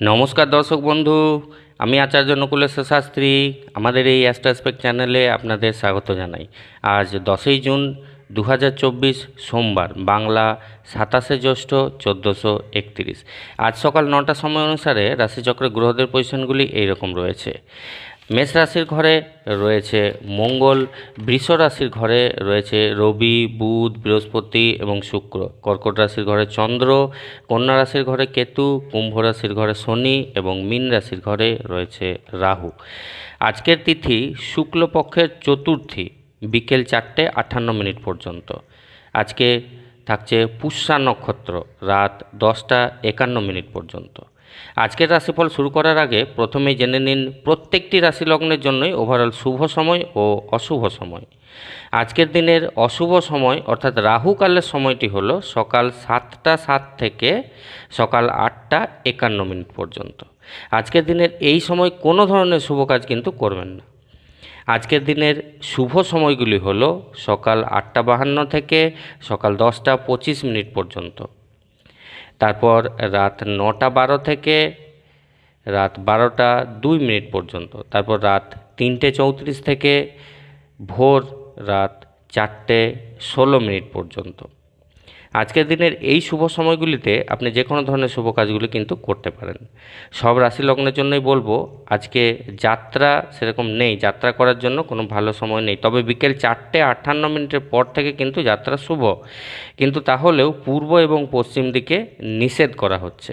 নমস্কার দর্শক বন্ধু, আমি আচার্য নকুলেশ্বর শাস্ত্রী, আমাদের এই অ্যাস্ট্রাসপেক্ট চ্যানেলে আপনাদের স্বাগত জানাই। আজ দশই জুন দু হাজার চব্বিশ সোমবার, বাংলা সাতাশে জ্যৈষ্ঠ চোদ্দোশো আজ সকাল নটার সময় অনুসারে রাশিচক্রের গ্রহদের পজিশনগুলি এইরকম রয়েছে। মেষ রাশির ঘরে রয়েছে মঙ্গল, বৃষ রাশির ঘরে রয়েছে রবি, বুধ, বৃহস্পতি এবং শুক্র। কর্কট রাশির ঘরে চন্দ্র, কন্যা রাশির ঘরে কেতু, কুম্ভ রাশির ঘরে শনি এবং মীন রাশির ঘরে রয়েছে রাহু। আজকের তিথি শুক্লপক্ষের চতুর্থী, বিকেল চারটে আটান্ন মিনিট পর্যন্ত। আজকে থাকছে পুষ্যা নক্ষত্র, রাত দশটা একান্ন মিনিট পর্যন্ত। আজকের রাশিফল শুরু করার আগে প্রথমেই জেনে নিন প্রত্যেকটি রাশি লগ্নের জন্যই ওভারঅল শুভ সময় ও অশুভ সময়। আজকের দিনের অশুভ সময় অর্থাৎ রাহুকালের সময়টি হলো সকাল সাতটা সাত থেকে সকাল আটটা একান্ন মিনিট পর্যন্ত। আজকের দিনের এই সময় কোনো ধরনের শুভ কাজ কিন্তু করবেন না। আজকের দিনের শুভ সময়গুলি হলো সকাল আটটা বাহান্ন থেকে সকাল দশটা পঁচিশ মিনিট পর্যন্ত। তারপর রাত নটা বারো থেকে রাত বারোটা দুই মিনিট পর্যন্ত, তারপর রাত তিনটে চৌত্রিশ থেকে ভোর রাত চারটে ষোলো মিনিট পর্যন্ত। আজকের দিনের এই শুভ সময়গুলিতে আপনি যে কোনো ধরনের শুভ কাজগুলি কিন্তু করতে পারেন। সব রাশি লগ্নের জন্যই বলব, আজকে যাত্রা সেরকম নেই, যাত্রা করার জন্য কোনো ভালো সময় নেই। তবে বিকেল চারটে আটান্ন মিনিটের পর থেকে কিন্তু যাত্রা শুভ। কিন্তু তাহলেও পূর্ব এবং পশ্চিম দিকে নিষেধ করা হচ্ছে।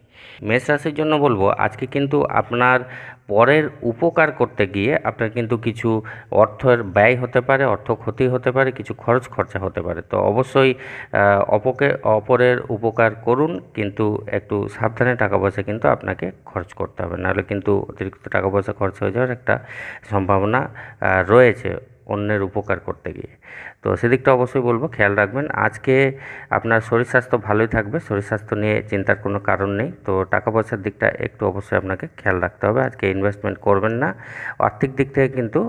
মেষ রাশির জন্য বলব, আজকে কিন্তু আপনার পরের উপকার করতে গিয়ে আপনার কিন্তু কিছু অর্থের ব্যয় হতে পারে, অর্থ ক্ষতি হতে পারে, কিছু খরচ খরচা হতে পারে। তো অবশ্যই অপকে, অপরের উপকার করুন, কিন্তু একটু সাবধানে টাকা পয়সা কিন্তু আপনাকে খরচ করতে হবে। নাহলে কিন্তু অতিরিক্ত টাকা পয়সা খরচ হয়ে যাওয়ার একটা সম্ভাবনা রয়েছে অন্যের উপকার করতে গিয়ে। তো সেদিকটা অবশ্যই বলব, খেয়াল রাখবেন। আজকে আপনার শরীর স্বাস্থ্য ভালোই থাকবে, শরীর স্বাস্থ্য নিয়ে চিন্তার কোনো কারণ নেই। তো টাকা পয়সার দিকটা একটু অবশ্যই আপনাকে খেয়াল রাখতে হবে। আজকে ইনভেস্টমেন্ট করবেন না। আর্থিক দিক থেকে কিন্তু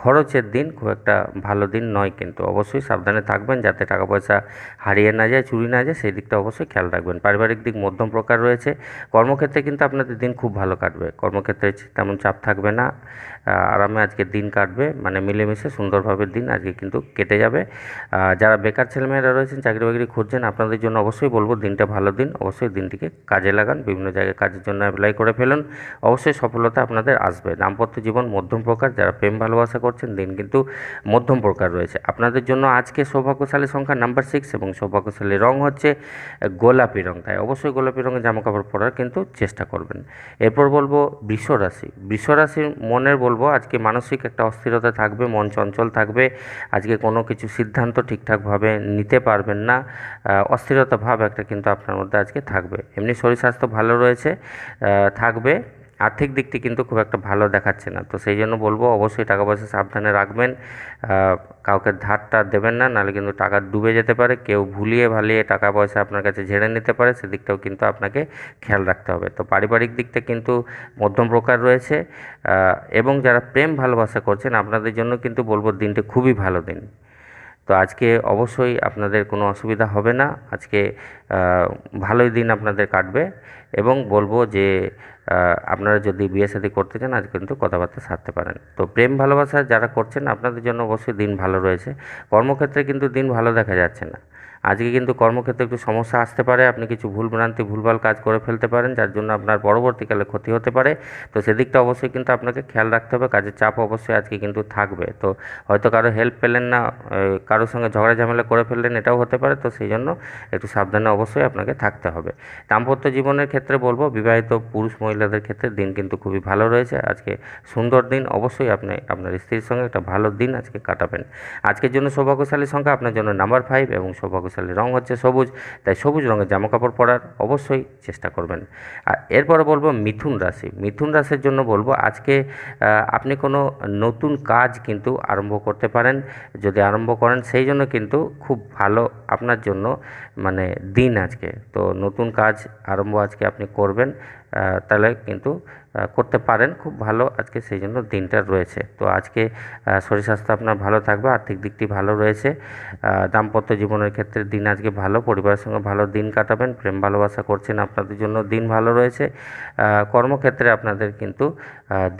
খরচের দিন খুব একটা ভালো দিন নয় কিন্তু। অবশ্যই সাবধানে থাকবেন যাতে টাকা পয়সা হারিয়ে না যায়, চুরি না যায়, সেই দিকটা অবশ্যই খেয়াল রাখবেন। পারিবারিক দিক মধ্যম প্রকার রয়েছে। কর্মক্ষেত্রে কিন্তু আপনাদের দিন খুব ভালো কাটবে। কর্মক্ষেত্রে তেমন চাপ থাকবে না। আরামে আজকে দিন কাটবে। মানে মিলেমিশে সুন্দরভাবে দিন আজকে কিন্তু কেটে যাবে। যারা বেকার ছেলেমেয়েরা রয়েছেন চাকরি বাকরি খুঁজছেন, আপনাদের জন্য অবশ্যই বলব, দিনটা ভালো দিন। অবশ্যই দিনটিকে কাজে লাগান, বিভিন্ন জায়গায় কাজের জন্য অ্যাপ্লাই করে ফেলুন। অবশ্যই সফলতা আপনাদের আসবে। দাম্পত্য জীবন মধ্যম প্রকার, যারা প্রেম, ভালোবাসা করছেন, দিন কিন্তু মধ্যম প্রকার রয়েছে। আপনাদের জন্য আজকে সৌভাগ্যশালী সংখ্যা নাম্বার সিক্স এবং সৌভাগ্যশালী রং হচ্ছে গোলাপি রং। তাই অবশ্যই গোলাপি রঙের জামা কাপড় পরার কিন্তু চেষ্টা করবেন। এরপর বলব বৃষ রাশি বৃষ রাশির মনের বলব, আজকে মানসিক একটা অস্থিরতা থাকবে, মন চঞ্চল থাকবে। আজকে কোনো কিছু সিদ্ধান্ত ঠিকঠাকভাবে নিতে পারবেন না। অস্থিরতা ভাব একটা কিন্তু আপনার মধ্যে আজকে থাকবে। এমনি শরীর স্বাস্থ্য ভালো রয়েছে থাকবে। আর্থিক দিকটি কিন্তু খুব একটা ভালো দেখাচ্ছে না। তো সেই জন্য বলব, অবশ্যই টাকা পয়সা সাবধানে রাখবেন। কাউকে ধারটা দেবেন না, নাহলে কিন্তু টাকা ডুবে যেতে পারে। কেউ ভুলিয়ে ভালিয়ে টাকা পয়সা আপনার কাছে ঝেড়ে নিতে পারে, সেদিকটাও কিন্তু আপনাকে খেয়াল রাখতে হবে। তো পারিবারিক দিকটা কিন্তু মধ্যম প্রকার রয়েছে। এবং যারা প্রেম ভালোবাসা করছেন, আপনাদের জন্য কিন্তু বলব দিনটি খুবই ভালো দিন। তো আজকে অবশ্যই আপনাদের কোনো অসুবিধা হবে না। আজকে ভালোই দিন আপনাদের কাটবে এবং বলব যে আপনারা যদি বিয়ে শাদী করতে চান, আজ কিন্তু কথাবার্তা সারতে পারেন। তো প্রেম ভালোবাসা যারা করছেন, আপনাদের জন্য অবশ্যই দিন ভালো রয়েছে। কর্মক্ষেত্রে কিন্তু দিন ভালো দেখা যাচ্ছে না। আজকে কিন্তু কর্মক্ষেত্রে একটু সমস্যা আসতে পারে, আপনি কিছু ভুলভ্রান্তি ভুলভাল কাজ করে ফেলতে পারেন, যার জন্য আপনার পরবর্তীকালে ক্ষতি হতে পারে। তো সেদিকটা অবশ্যই কিন্তু আপনাকে খেয়াল রাখতে হবে, কাজের চাপ অবশ্যই আজকে কিন্তু থাকবে। তো হয়তো কারও হেল্প পেলেন না কারোর সঙ্গে ঝগড়া ঝামেলা করে ফেললেন, এটাও হতে পারে। তো সেই জন্য একটু সাবধানে অবশ্যই আপনাকে থাকতে হবে। দাম্পত্য জীবনের ক্ষেত্রে বলব, বিবাহিত পুরুষ মহিলাদের ক্ষেত্রে দিন কিন্তু খুবই ভালো রয়েছে। আজকে সুন্দর দিন, অবশ্যই আপনি আপনার স্ত্রীর সঙ্গে একটা ভালো দিন আজকে কাটাবেন। আজকের জন্য সৌভাগ্যশালী সংখ্যা, আপনার জন্য নাম্বার ফাইভ এবং সৌভাগ্যশালী রং হচ্ছে সবুজ, তাই সবুজ রঙের জামা কাপড় পরার অবশ্যই চেষ্টা করবেন। আর এরপরে বলব মিথুন রাশি। মিথুন রাশির জন্য বলব আজকে আপনি কোনো নতুন কাজ কিন্তু আরম্ভ করতে পারেন, যদি আরম্ভ করেন সেই জন্য কিন্তু খুব ভালো আপনার জন্য মানে দিন আজকে। তো নতুন কাজ আরম্ভ আজকে আপনি করবেন তাহলে কিন্তু করতে পারেন, খুব ভালো আজকে সেই জন্য দিনটা রয়েছে। তো আজকে শরীর স্বাস্থ্য আপনার ভালো থাকবে, আর্থিক দিকটি ভালো রয়েছে। দাম্পত্য জীবনের ক্ষেত্রে দিন আজকে ভালো, পরিবারের সঙ্গে ভালো দিন কাটাবেন, প্রেম ভালোবাসা করছেন, আপনাদের জন্য দিন ভালো রয়েছে। কর্মক্ষেত্রে আপনাদের কিন্তু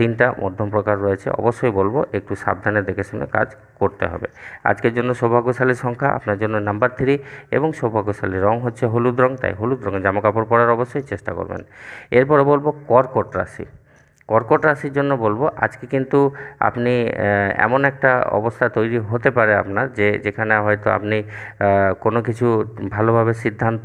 দিনটা মধ্যম প্রকার রয়েছে, অবশ্যই বলব, একটু সাবধানে দেখে শুনে কাজ করতে হবে। আজকের জন্য সৌভাগ্যশালী সংখ্যা, আপনার জন্য নাম্বার থ্রি এবং সৌভাগ্যশালী রং হচ্ছে হলুদ রং, তাই হলুদ রঙের জামা কাপড় পরার অবশ্যই চেষ্টা করবেন। এরপরে বলব কর্কট রাশি। কর্কট রাশির জন্য বলব, আজকে কিন্তু আপনি এমন একটা অবস্থা তৈরি হতে পারে আপনার যে, যেখানে হয়তো আপনি কোনো কিছু ভালোভাবে সিদ্ধান্ত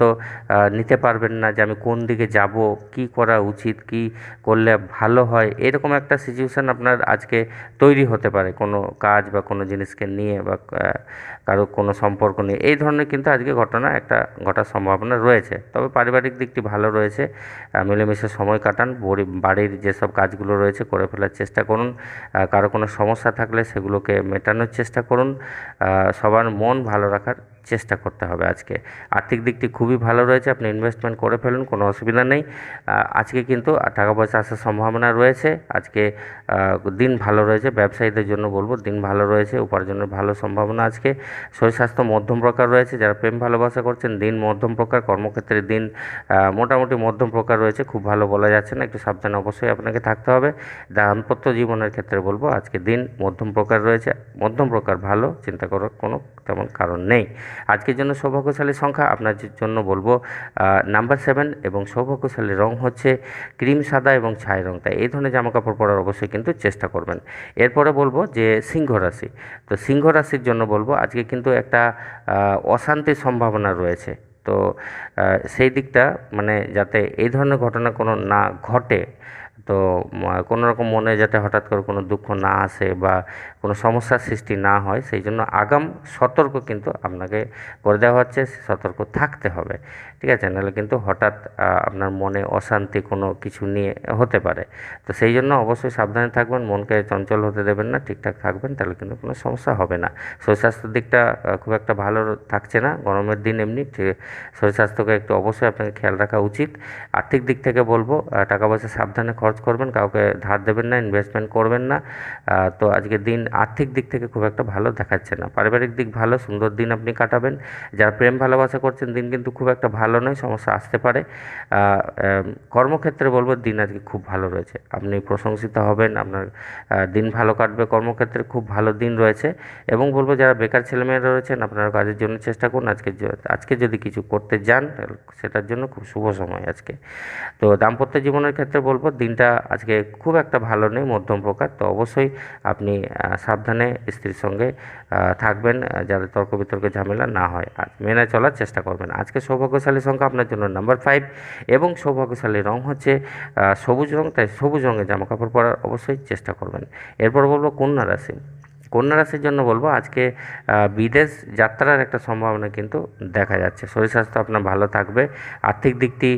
নিতে পারবেন না যে আমি কোন দিকে যাব, কি করা উচিত, কি করলে ভালো হয়, এরকম একটা সিচুয়েশান আপনার আজকে তৈরি হতে পারে কোনো কাজ বা কোনো জিনিসকে নিয়ে বা কারও কোনো সম্পর্ক নেই। এই ধরনের কিন্তু আজকে ঘটনা একটা ঘটার সম্ভাবনা রয়েছে। তবে পারিবারিক দিকটি ভালো রয়েছে। মিলেমিশে সময় কাটান। বড়ি- বাড়ির যেসব কাজগুলো রয়েছে করে ফেলার চেষ্টা করুন। কারও কোনো সমস্যা থাকলে সেগুলোকে মেটানোর চেষ্টা করুন। সবার মন ভালো রাখার চেষ্টা করতে হবে আজকে। আর্থিক দিকটি খুবই ভালো রয়েছে, আপনি ইনভেস্টমেন্ট করে ফেলুন, কোনো অসুবিধা নেই। আজকে কিন্তু টাকা পয়সা আসার সম্ভাবনা রয়েছে, আজকে দিন ভালো রয়েছে, ব্যবসায়ীদের জন্য বলব দিন ভালো রয়েছে, উপার্জনের ভালো সম্ভাবনা আজকে। শরীর স্বাস্থ্য মধ্যম প্রকার রয়েছে, যারা প্রেম ভালোবাসা করছেন, দিন মধ্যম প্রকার, কর্মক্ষেত্রে দিন মোটামুটি মধ্যম প্রকার রয়েছে, খুব ভালো বলা যাচ্ছে না, একটু সাবধানে অবশ্যই আপনাকে থাকতে হবে। দাম্পত্য জীবনের ক্ষেত্রে বলব আজকে দিন মধ্যম প্রকার রয়েছে, মধ্যম প্রকার ভালো, চিন্তা করার কোনো তেমন কারণ নেই। আজকের জন্য সৌভাগ্যশালী সংখ্যা আপনার জন্য বলব নাম্বার সেভেন এবং সৌভাগ্যশালী রং হচ্ছে ক্রিম সাদা এবং ছাই রং। তাই এই ধরনের জামা কাপড় পরার অবশ্যই কিন্তু চেষ্টা করবেন। এরপরে বলব যে সিংহ রাশি। তো সিংহ রাশির জন্য বলব, আজকে কিন্তু একটা অশান্তির সম্ভাবনা রয়েছে। তো সেই দিকটা মানে যাতে এই ধরনের ঘটনা কোনো না ঘটে তো কোনো রকম মনে যাতে হঠাৎ করে কোনো দুঃখ না আসে বা কোনো সমস্যার সৃষ্টি না হয়, সেই জন্য আগাম সতর্ক কিন্তু আপনাকে করে দেওয়া হচ্ছে, সতর্ক থাকতে হবে। ঠিক আছে? নাহলে কিন্তু হঠাৎ আপনার মনে অশান্তি কোনো কিছু নিয়ে হতে পারে। তো সেই জন্য অবশ্যই সাবধানে থাকবেন, মনকে চঞ্চল হতে দেবেন না, ঠিকঠাক থাকবেন, তাহলে কিন্তু কোনো সমস্যা হবে না। শরীর স্বাস্থ্যের দিকটা খুব একটা ভালো থাকছে না, গরমের দিন এমনি শরীর স্বাস্থ্যকে একটু অবশ্যই আপনাকে খেয়াল রাখা উচিত। আর্থিক দিক থেকে বলব টাকা পয়সা সাবধানে খরচ করবেন, কাউকে ধার দেবেন না ইনভেস্টমেন্ট করবেন না। তো আজকে দিন আর্থিক দিক থেকে খুব একটা ভালো দেখাচ্ছে না। পারিবারিক দিক ভালো, সুন্দর দিন আপনি কাটাবেন। যারা প্রেম ভালোবাসা করছেন, দিন কিন্তু খুব একটা ভালো নয়, সমস্যা আসতে পারে। কর্মক্ষেত্রে বলব দিন আজকে খুব ভালো রয়েছে। আপনি প্রশংসিত হবেন, আপনার দিন ভালো কাটবে, কর্মক্ষেত্রে খুব ভালো দিন রয়েছে। এবং বলব যারা বেকার ছেলেমেয়েরা রয়েছেন, আপনারা কাজের জন্য চেষ্টা করুন, আজকে আজকে যদি কিছু করতে যান, সেটার জন্য খুব শুভ সময় আজকে। তো দাম্পত্য জীবনের ক্ষেত্রে বলব দিনটা আজকে খুব একটা ভালো নেই মধ্যম প্রকার। তো অবশ্যই আপনি সাবধানে স্ত্রীর সঙ্গে থাকবেন যাতে তর্ক বিতর্কে ঝামেলা না হয়। আর মেনে চলার চেষ্টা করবেন। আজকে সৌভাগ্যশালী সংখ্যা আপনার জন্য নাম্বার ফাইভ এবং সৌভাগ্যশালী রং হচ্ছে সবুজ রং, তাই সবুজ রঙের জামা কাপড় পরার অবশ্যই চেষ্টা করবেন। এরপর বলব কন্যা রাশি। কন্যা রাশির জন্য বলব, আজকে বিদেশ যাত্রার একটা সম্ভাবনা কিন্তু দেখা যাচ্ছে। শরীর স্বাস্থ্য আপনার ভালো থাকবে, আর্থিক দিকটি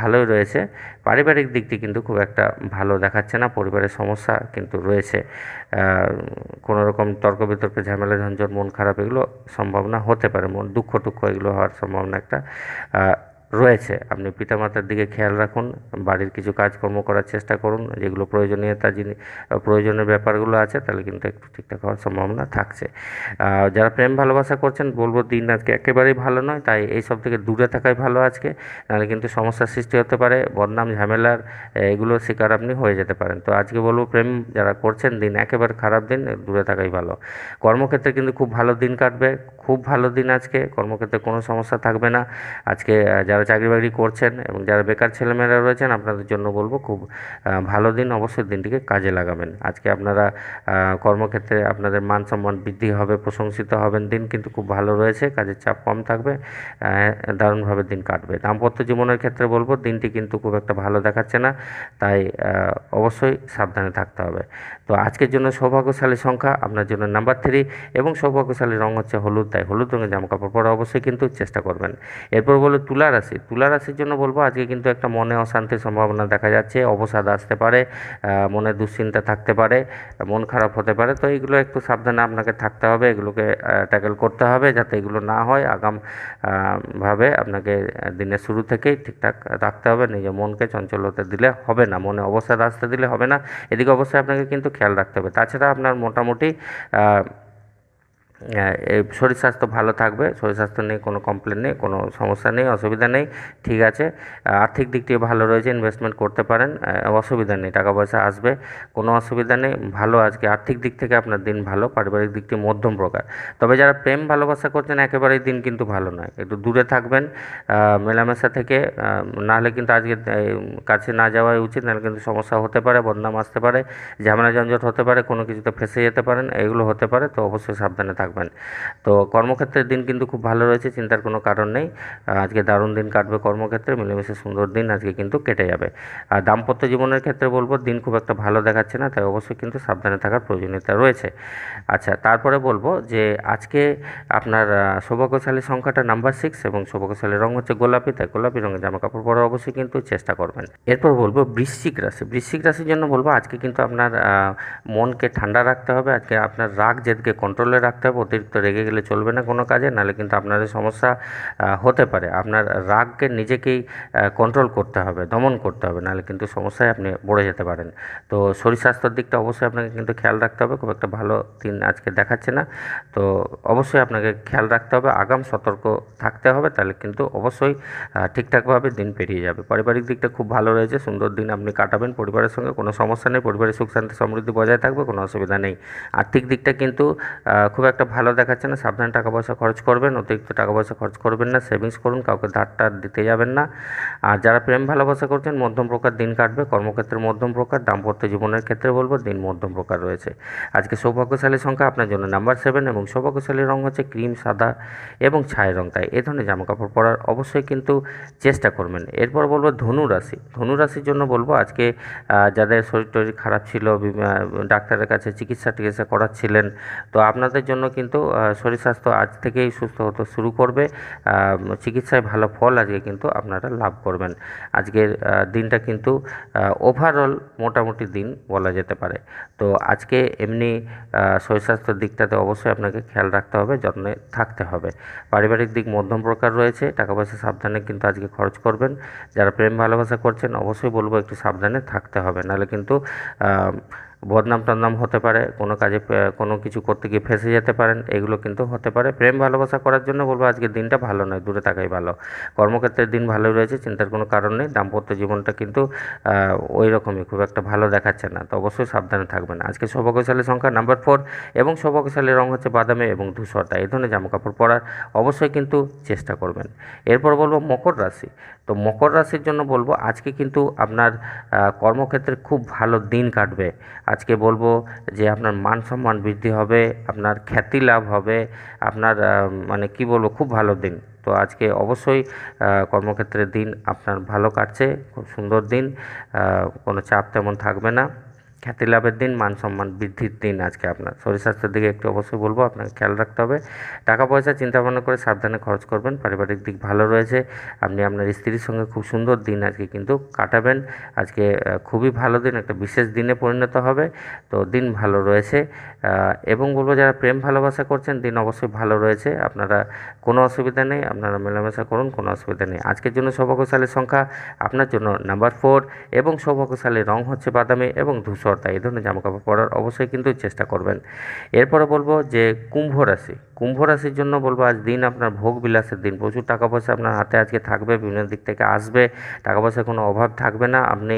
ভালোই রয়েছে, পারিবারিক দিকটি কিন্তু খুব একটা ভালো দেখাচ্ছে না, পরিবারের সমস্যা কিন্তু রয়েছে। কোনো রকম তর্ক বিতর্কে, ঝামেলা, ঝঞ্ঝট, মন খারাপ এগুলো সম্ভাবনা হতে পারে, মন দুঃখ টুক্ষ এগুলো হওয়ার সম্ভাবনা একটা রয়েছে। আপনি পিতামাতার দিকে খেয়াল রাখুন বাড়ির কিছু কাজকর্ম করার চেষ্টা করুন যেগুলো প্রয়োজনীয়তা যিনি প্রয়োজনীয় ব্যাপারগুলো আছে তাহলে কিন্তু একটু ঠিকঠাক হওয়ার সম্ভাবনা থাকছে। যারা প্রেম ভালোবাসা করছেন বলব দিন আজকে একেবারেই ভালো নয় তাই এই সব থেকে দূরে থাকাই ভালো আজকে নাহলে কিন্তু সমস্যার সৃষ্টি হতে পারে বদনাম ঝামেলার আহ, এগুলোর শিকার আপনি হয়ে যেতে পারেন। তো আজকে বলব প্রেম যারা করছেন দিন একেবারে খারাপ দিন দূরে থাকাই ভালো। কর্মক্ষেত্রে কিন্তু খুব ভালো দিন কাটবে খুব ভালো দিন আজকে কর্মক্ষেত্রে কোনো সমস্যা থাকবে না। আজকে আহ, যারা চাকরি বাকরি করছেন এবং যারা বেকার ছেলেমেয়েরা রয়েছেন, আপনাদের জন্য বলব খুব ভালো দিন। অবশ্যই দিনটিকে কাজে লাগাবেন। আজকে আপনারা কর্মক্ষেত্রে আপনাদের মান সম্মান বৃদ্ধি হবে, প্রশংসিত হবেন। দিন কিন্তু খুব ভালো রয়েছে, কাজের চাপ কম থাকবে দারুণভাবে দিন কাটবে। দাম্পত্য জীবনের ক্ষেত্রে বলব, দিনটি কিন্তু খুব একটা ভালো দেখাচ্ছে না, তাই অবশ্যই সাবধানে থাকতে হবে। তো আজকের জন্য সৌভাগ্যশালী সংখ্যা, আপনার জন্য নাম্বার থ্রি এবং সৌভাগ্যশালী রং হচ্ছে হলুদ, তাই হলুদ রঙের জামা কাপড় পরা অবশ্যই কিন্তু চেষ্টা করবেন। এরপর বলো তুলা রাশি রাশি। তুলা রাশির জন্য বলব, আজকে কিন্তু একটা মনে অশান্তির সম্ভাবনা দেখা যাচ্ছে। অবসাদ আসতে পারে মনে দুশ্চিন্তা থাকতে পারে, মন খারাপ হতে পারে। তো এইগুলো একটু সাবধানে আপনাকে থাকতে হবে, এগুলোকে ট্যাকেল করতে হবে যাতে এগুলো না হয়। আগাম ভাবে আপনাকে দিনের শুরু থেকেই ঠিকঠাক রাখতে হবে। নিজের মনকে চঞ্চল হতে দিলে হবে না, মনে অবসাদ আসতে দিলে হবে না। এদিকে অবশ্যই আপনাকে কিন্তু খেয়াল রাখতে হবে। তাছাড়া আপনার মোটামুটি শরীর স্বাস্থ্য ভালো থাকবে, শরীর স্বাস্থ্য নিয়ে কোনো কমপ্লেন নেই, কোনো সমস্যা নেই, অসুবিধা নেই, ঠিক আছে। আর্থিক দিক থেকে ভালো রয়েছে ইনভেস্টমেন্ট করতে পারেন অসুবিধা নেই, টাকা পয়সা আসবে, কোনো অসুবিধা নেই, ভালো আজকে। আর্থিক দিক থেকে আপনার দিন ভালো, পারিবারিক দিকটি মধ্যম প্রকার। তবে যারা প্রেম ভালোবাসা করছেন, একেবারেই দিন কিন্তু ভালো নয়, একটু দূরে থাকবেন মেলামেশা থেকে নাহলে কিন্তু আজকে কাছে না যাওয়াই উচিত, নাহলে কিন্তু সমস্যা হতে পারে, বদনাম আসতে পারে, ঝামেলা ঝঞ্ঝট হতে পারে, কোনো কিছুতে ফেসে যেতে পারেন, এগুলো হতে পারে, তো অবশ্যই সাবধানে থাকবেন। তো কর্মক্ষেত্রের দিন কিন্তু খুব ভালো রয়েছে, চিন্তার কোনো কারণ নেই। আজকে দারুণ দিন কাটবে কর্মক্ষেত্রে, মিলেমিশে সুন্দর দিন আজকে কিন্তু কেটে যাবে। আর দাম্পত্য জীবনের ক্ষেত্রে বলব, দিন খুব একটা ভালো দেখাচ্ছে না, তাই অবশ্যই কিন্তু সাবধানে থাকার প্রয়োজনীয়তা রয়েছে। আচ্ছা তারপরে বলব যে আজকে আপনার সৌভাগ্যশালী সংখ্যাটা নাম্বার সিক্স এবং সৌভাগ্যশালী রং হচ্ছে গোলাপি, তাই গোলাপি রঙের জামা কাপড় পরা অবশ্যই কিন্তু চেষ্টা করবেন। এরপর বলব বৃশ্চিক রাশি। বৃশ্চিক রাশির জন্য বলব, আজকে কিন্তু আপনার মনকে ঠান্ডা রাখতে হবে, আজকে আপনার রাগ জেদকে কন্ট্রোলে রাখতে হবে। অতিরিক্ত রেগে গেলে চলবে না কোনো কাজে, নাহলে কিন্তু আপনাদের সমস্যা হতে পারে। আপনার রাগকে নিজেকেই কন্ট্রোল করতে হবে, দমন করতে হবে, নাহলে কিন্তু সমস্যায় আপনি পড়ে যেতে পারেন। তো শরীর স্বাস্থ্যের দিকটা অবশ্যই আপনাকে কিন্তু খেয়াল রাখতে হবে, খুব একটা ভালো দিন আজকে দেখাচ্ছে না। তো অবশ্যই আপনাকে খেয়াল রাখতে হবে, আগাম সতর্ক থাকতে হবে, তাহলে কিন্তু অবশ্যই ঠিকঠাকভাবে দিন পেরিয়ে যাবে। পারিবারিক দিকটা খুব ভালো রয়েছে, সুন্দর দিন আপনি কাটাবেন, পরিবারের সঙ্গে কোনো সমস্যা নেই, পরিবারের সুখ শান্তি, সমৃদ্ধি বজায় থাকবে, কোনো অসুবিধা নেই। আর্থিক দিকটা কিন্তু খুব একটা ভালো দেখাচ্ছে না, সাবধানে টাকা পয়সা খরচ করবেন, অতিরিক্ত টাকা পয়সা খরচ করবেন না সেভিংস করুন, কাউকে ধার টার দিতে যাবেন না। আর যারা প্রেম ভালোবাসা করছেন, মধ্যম প্রকার দিন কাটবে, কর্মক্ষেত্রে মধ্যম প্রকার, দাম্পত্য জীবনের ক্ষেত্রে বলব, দিন মধ্যম প্রকার রয়েছে। আজকে সৌভাগ্যশালী সংখ্যা, আপনার জন্য নাম্বার সেভেন এবং সৌভাগ্যশালী রং হচ্ছে ক্রিম, সাদা এবং ছাই রং। তাই এই ধরনের জামাকাপড় পরার অবশ্যই কিন্তু চেষ্টা করবেন। এরপর বলব ধনু রাশি। ধনু রাশির জন্য বলব, আজকে যাদের শরীর টরীর খারাপ ছিল ডাক্তারের কাছে চিকিৎসা টিকিৎসা করাচ্ছিলেন, তো আপনাদের জন্য কিন্তু শরীর স্বাস্থ্য আজ থেকেই সুস্থ হতে শুরু করবে। চিকিৎসায় ভালো ফল আজকে কিন্তু আপনারা লাভ করবেন। আজকের দিনটা কিন্তু ওভারঅল মোটামুটি দিন বলা যেতে পারে। তো আজকে এমনি শরীর স্বাস্থ্যের দিকটাতে অবশ্যই আপনাকে খেয়াল রাখতে হবে, যত্নে থাকতে হবে। পারিবারিক দিক মধ্যম প্রকার রয়েছে টাকা পয়সা সাবধানে কিন্তু আজকে খরচ করবেন। যারা প্রেম ভালোবাসা করছেন, অবশ্যই বলব একটু সাবধানে থাকতে হবে। নাহলে কিন্তু বদনাম টদনাম হতে পারে, কোনো কাজে কোনো কিছু করতে গিয়ে ফেঁসে যেতে পারেন, এগুলো কিন্তু হতে পারে। প্রেম ভালোবাসা করার জন্য বলব আজকের দিনটা ভালো নয়, দূরে থাকাই ভালো। কর্মক্ষেত্রের দিন ভালোই রয়েছে, চিন্তার কোনো কারণ নেই, দাম্পত্য জীবনটা কিন্তু ওই রকমই, খুব একটা ভালো দেখাচ্ছে না। তো অবশ্যই সাবধানে থাকবেন। আজকে সৌভাগ্যশালী সংখ্যা নাম্বার ফোর এবং সৌভাগ্যশালী রং হচ্ছে বাদামি এবং ধূসরটা এই ধরনের জামাকাপড় পরার অবশ্যই কিন্তু চেষ্টা করবেন। এরপর বলব মকর রাশি। তো মকর রাশির জন্য বলব, আজকে কিন্তু আপনার কর্মক্ষেত্রে খুব ভালো দিন কাটবে। আজকে বলব যে আপনার মান সম্মান বৃদ্ধি হবে, আপনার খ্যাতি লাভ হবে, আপনার মানে কি বলব, খুব ভালো দিন। তো আজকে অবশ্যই কর্মক্ষেত্রের দিন আপনার ভালো কাটছে, খুব সুন্দর দিন কোনো চাপ তেমন থাকবে না। খ্যাতি লাভের দিন, মান সম্মান বৃদ্ধির দিন আজকে আপনার। শরীর স্বাস্থ্যের দিকে একটু অবশ্যই বলব, আপনাকে খেয়াল রাখতে হবে। টাকা পয়সা চিন্তা ভাবনা করে সাবধানে খরচ করবেন, পারিবারিক দিক ভালো রয়েছে। আপনি আপনার স্ত্রীর সঙ্গে খুব সুন্দর দিন আজকে কিন্তু কাটাবেন। আজকে খুবই ভালো দিন, একটা বিশেষ দিনে পরিণত হবে। তো দিন ভালো রয়েছে। এবং বলব যারা প্রেম ভালোবাসা করছেন, দিন অবশ্যই ভালো রয়েছে। আপনারা কোনো অসুবিধা নেই, আপনারা মেলামেশা করুন, কোনো অসুবিধা নেই। আজকের জন্য সৌভাগ্যশালীর সংখ্যা আপনার জন্য নাম্বার ফোর এবং সৌভাগ্যশালী রং হচ্ছে বাদামি এবং ধূসর। তাই এই ধরনের জামাকাপড় পরার অবশ্যই কিন্তু চেষ্টা করবেন। এরপরে বলব যে কুম্ভ রাশি। কুম্ভ রাশির জন্য বলব, আজ দিন আপনার ভোগ বিলাসের দিন। প্রচুর টাকা পয়সা আপনার হাতে আজকে থাকবে, বিভিন্ন দিক থেকে আসবে। টাকা পয়সার কোনো অভাব থাকবে না। আপনি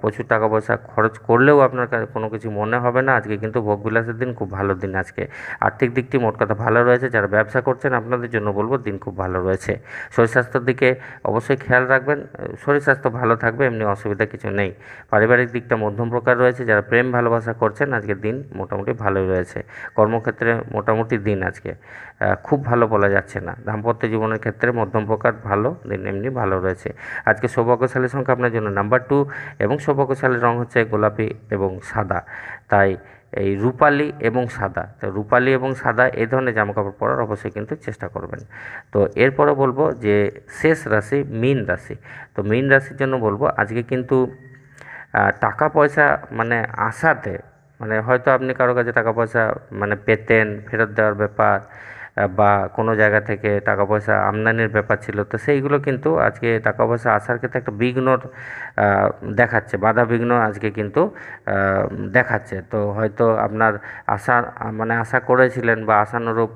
প্রচুর টাকা পয়সা খরচ করলেও আপনার কোনো কিছু মনে হবে না। আজকে কিন্তু ভোগ বিলাসের দিন, খুব ভালো দিন আজকে। আর্থিক দিকটি মোট কথা ভালো রয়েছে। যারা ব্যবসা করছেন, আপনাদের জন্য বলব, দিন খুব ভালো রয়েছে। শরীর স্বাস্থ্যের দিকে অবশ্যই খেয়াল রাখবেন। শরীর স্বাস্থ্য ভালো থাকবে, এমনি অসুবিধা কিছু নেই। পারিবারিক দিকটা মধ্যম প্রকার রয়েছে। যারা প্রেম ভালোবাসা করছেন আজকের দিন মোটামুটি ভালোই রয়েছে। কর্মক্ষেত্রে মোটামুটি দিন আজকে। খুব ভালো বলা যাচ্ছে না। দাম্পত্য জীবনের ক্ষেত্রে মধ্যম প্রকার ভালো, দিন এমনি ভালো রয়েছে। আজকে সৌভাগ্যশালী সংখ্যা আপনার জন্য নাম্বার টু এবং সৌভাগ্যশালী রং হচ্ছে গোলাপি এবং সাদা। তাই এই রূপালি এবং সাদা, তো রূপালি এবং সাদা এই ধরনের জামাকাপড় পরার অবশ্যই কিন্তু চেষ্টা করবেন। তো এরপরে বলব যে শেষ রাশি মীন রাশি। তো মীন রাশির জন্য বলব আজকে কিন্তু টাকা পয়সা মানে আসাতে মানে হয়তো আপনি কারও কাছে টাকা পয়সা মানে পেতেন ফেরত দেওয়ার ব্যাপার। বা কোনো জায়গা থেকে টাকা পয়সা আমদানির ব্যাপার ছিল, তো সেইগুলো কিন্তু আজকে টাকা পয়সা আসার ক্ষেত্রে একটা বিঘ্নর দেখাচ্ছে, বাধা বিঘ্ন আজকে কিন্তু দেখাচ্ছে। তো হয়তো আপনার আশা মানে আশা করেছিলেন বা আশানুরূপ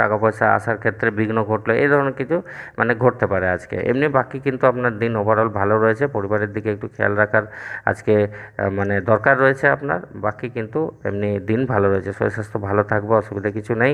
টাকা পয়সা আসার ক্ষেত্রে বিঘ্ন ঘটলো এই ধরনের কিছু মানে ঘটতে পারে আজকে। এমনি বাকি কিন্তু আপনার দিন ওভারঅল ভালো রয়েছে, পরিবারের দিকে একটু খেয়াল রাখার আজকে মানে দরকার রয়েছে আপনার, বাকি কিন্তু এমনি দিন ভালো রয়েছে। শরীর স্বাস্থ্য ভালো থাকবে, অসুবিধা কিছু নেই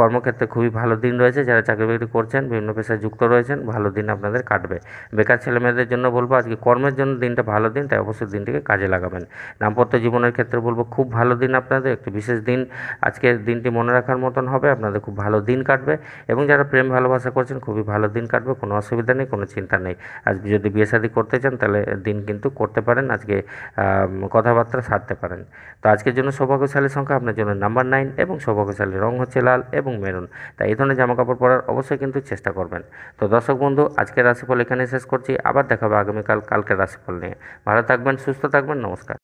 কর্মক্ষেত্রে খুবই ভালো দিন রয়েছে, যারা চাকরি বাকরি করছেন, বিভিন্ন পেশায় যুক্ত রয়েছেন, ভালো দিন আপনাদের কাটবে। বেকার ছেলেমেয়েদের জন্য বলব আজকে কর্মের জন্য দিনটা ভালো দিন, তাই অবশ্যই দিনটিকে কাজে লাগাবেন। দাম্পত্য জীবনের ক্ষেত্রে বলব খুব ভালো দিন আপনাদের, একটি বিশেষ দিন। আজকের দিনটি মনে রাখার মতন হবে, আপনাদের খুব ভালো দিন কাটবে এবং যারা প্রেম ভালোবাসা করছেন, খুবই ভালো দিন কাটবে, কোনো অসুবিধা নেই, কোনো চিন্তা নেই। আজ যদি বিয়ে শাদী করতে চান, তাহলে দিন কিন্তু করতে পারেন, আজকে কথাবার্তা সারতে পারেন। তো আজকের জন্য সৌভাগ্যশালী সংখ্যা আপনার জন্য নাম্বার নাইন এবং সৌভাগ্যশালী রং হচ্ছে লাল এবং মেরুন। তাই এই ধরনের জামাকাপড় পরার অবশ্যই কিন্তু চেষ্টা করবেন। তো দর্শক বন্ধু, আজকের রাশিফল এখানে শেষ করছি। আবার দেখাবো আগামীকাল কালকের রাশিফল নিয়ে। ভালো থাকবেন, সুস্থ থাকবেন, নমস্কার।